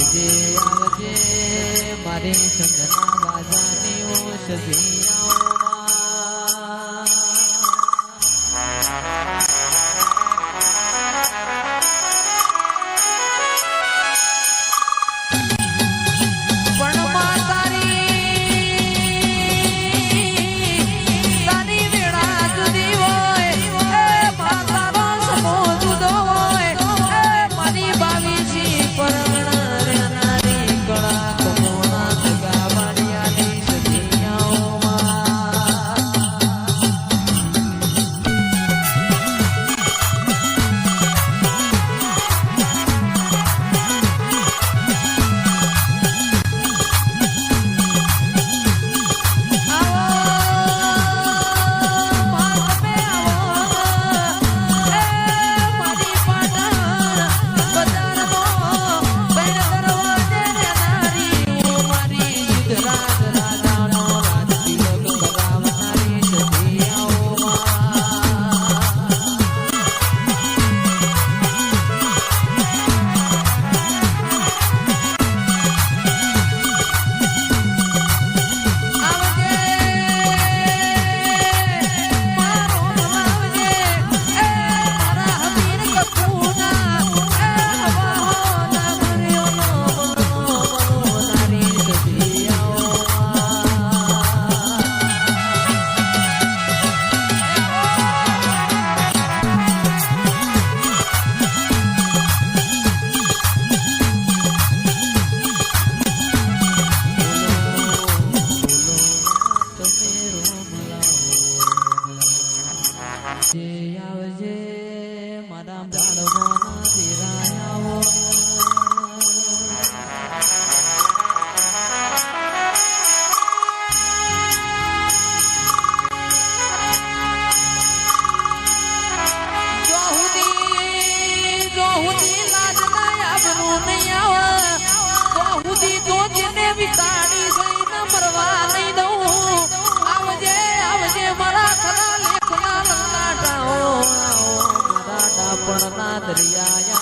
આવજે આવજે મારી સંગના બાજાની ઓ સજી આવો. પણ માતરિયા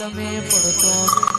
समय पढ़ता